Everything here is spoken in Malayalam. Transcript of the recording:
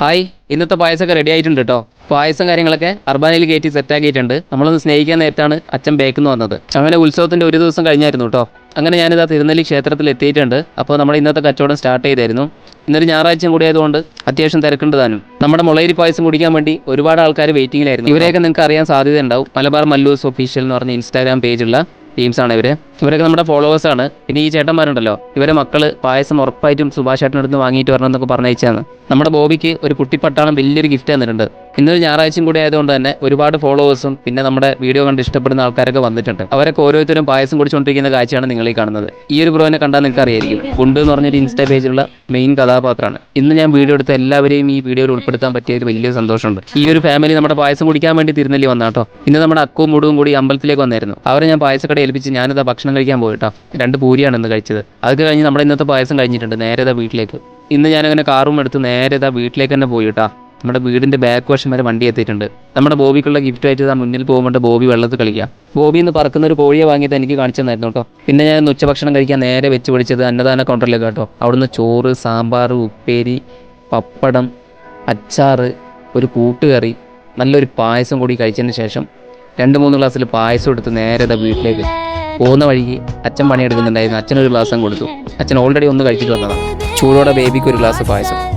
ഹായ് ഇന്നത്തെ പായസമൊക്കെ റെഡി ആയിട്ടുണ്ട് കേട്ടോ പായസം കാര്യങ്ങളൊക്കെ അർബാനയിൽ കയറ്റി സെറ്റ് ആക്കിയിട്ടുണ്ട്. നമ്മളൊന്ന് സ്നേഹിക്കാൻ നേരത്താണ് അച്ഛൻ ബേക്കുന്ന് വന്നത്. അങ്ങനെ ഉത്സവത്തിന്റെ ഒരു ദിവസം കഴിഞ്ഞായിരുന്നു കേട്ടോ അങ്ങനെ ഞാനിതാ തിരുനെല്ലി ക്ഷേത്രത്തിൽ എത്തിയിട്ടുണ്ട്. അപ്പോൾ നമ്മുടെ ഇന്നത്തെ കച്ചവടം സ്റ്റാർട്ട് ചെയ്തായിരുന്നു. ഇന്നൊരു ഞായറാഴ്ചയും കൂടി ആയതുകൊണ്ട് അത്യാവശ്യം തിരക്കേണ്ടതാനും. നമ്മുടെ മുളയരി പായസം കുടിക്കാൻ വേണ്ടി ഒരുപാട് ആൾക്കാർ വെയിറ്റിംഗിലായിരുന്നു ഇവരെയൊക്കെ നിങ്ങൾക്ക് അറിയാൻ സാധ്യത ഉണ്ടാവും മലബാർ മല്ലൂസ് ഒഫീഷ്യൽ എന്ന് പറഞ്ഞ ഇൻസ്റ്റാഗ്രാം പേജുള്ള ടീംസാണ് ഇവർ. ഇവരൊക്കെ നമ്മുടെ ഫോളോവേഴ്സാണ് പിന്നെ ഈ ചേട്ടന്മാരുണ്ടല്ലോ. ഇവരെ മക്കൾ പായസം ഉറപ്പായിട്ടും സുഭാഷ് ചേട്ടനടുത്ത് വാങ്ങിയിട്ട് വരണം എന്നൊക്കെ പറഞ്ഞയച്ചാണ് നമ്മുടെ ബോബിക്ക് ഒരു കുട്ടിപ്പട്ടാളം വലിയൊരു ഗിഫ്റ്റ് തന്നിട്ടുണ്ട്. ഇന്നൊരു ഞായറാഴ്ചയും കൂടി ആയതുകൊണ്ട് തന്നെ ഒരുപാട് ഫോളോവേഴ്സും പിന്നെ നമ്മുടെ വീഡിയോ കണ്ട് ഇഷ്ടപ്പെടുന്ന ആൾക്കാരൊക്കെ വന്നിട്ടുണ്ട്. അവരൊക്കെ ഓരോരുത്തരും പായസം കുടിച്ചുകൊണ്ടിരിക്കുന്ന കാഴ്ചയാണ് നിങ്ങൾ ഈ കാണുന്നത്. ഈ ഒരു ബ്രോനെ കണ്ടാൽ നിങ്ങൾക്ക് അറിയായിരിക്കും. ഗുണ്ട് എന്ന് പറഞ്ഞൊരു ഇൻസ്റ്റാ പേജിലുള്ള മെയിൻ കഥാപാത്രമാണ്. ഇന്ന് ഞാൻ വീഡിയോ എടുത്ത എല്ലാവരെയും ഈ വീഡിയോയിൽ ഉൾപ്പെടുത്താൻ പറ്റിയ ഒരു വലിയ സന്തോഷമുണ്ട്. ഈ ഒരു ഫാമിലി നമ്മുടെ പായസം കുടിക്കാൻ വേണ്ടി തിരുനെല്ലി വന്നാട്ടോ ഇന്ന് നമ്മുടെ അക്കവും മുടുവും കൂടി അമ്പലത്തിലേക്ക് വന്നായിരുന്നു. അവരെ ഞാൻ പായസക്കട ഏൽപ്പിച്ച് ഞാനിതാ ഭക്ഷണം കഴിക്കാൻ പോയിട്ടോ രണ്ട് പൂരിയാണ് ഇന്ന് കഴിച്ചത്. അത് കഴിഞ്ഞ് നമ്മുടെ ഇന്നത്തെ പായസം കഴിഞ്ഞിട്ടുണ്ട്. നേരെ വീട്ടിലേക്ക്. ഇന്ന് ഞാനങ്ങനെ കാറും എടുത്ത് നേരെ ഇതാ വീട്ടിലേക്ക് തന്നെ പോയി കേട്ടാ. നമ്മുടെ വീടിന്റെ ബാക്ക് വശം വരെ വണ്ടി എത്തിയിട്ടുണ്ട്. നമ്മുടെ ബോബിക്കുള്ള ഗിഫ്റ്റ് ആയിട്ട് ഇതാ മുന്നിൽ പോകുമ്പോൾ ബോബി വെള്ളത്തിൽ കളിക്കുക ബോബി എന്ന് പറക്കുന്ന ഒരു കോഴിയെ വാങ്ങിയത് എനിക്ക് കാണിച്ചു തന്നായിരുന്നു കേട്ടോ. പിന്നെ ഞാൻ ഉച്ച ഉച്ചഭക്ഷണം കഴിക്കാൻ നേരെ വെച്ച് പിടിച്ചത് അന്നദാന കൗണ്ടറിലേക്ക് കേട്ടോ. അവിടുന്ന് ചോറ് സാമ്പാർ ഉപ്പേരി പപ്പടം അച്ചാറ് ഒരു കൂട്ടുകറി നല്ലൊരു പായസം കൂടി കഴിച്ചതിന് ശേഷം രണ്ട് മൂന്ന് ഗ്ലാസ്സിൽ പായസം എടുത്ത് നേരെ വീട്ടിലേക്ക്. പോകുന്ന വഴിക്ക് അച്ഛൻ പണിയെടുക്കുന്നുണ്ടായിരുന്നു. അച്ഛനൊരു ഗ്ലാസ്സും കൊടുത്തു. അച്ഛൻ ഓൾറെഡി ഒന്ന് കഴിച്ചിട്ട് വന്നതാണ് ചൂടോടെ ബേബിക്ക് ഒരു ഗ്ലാസ് പായസം.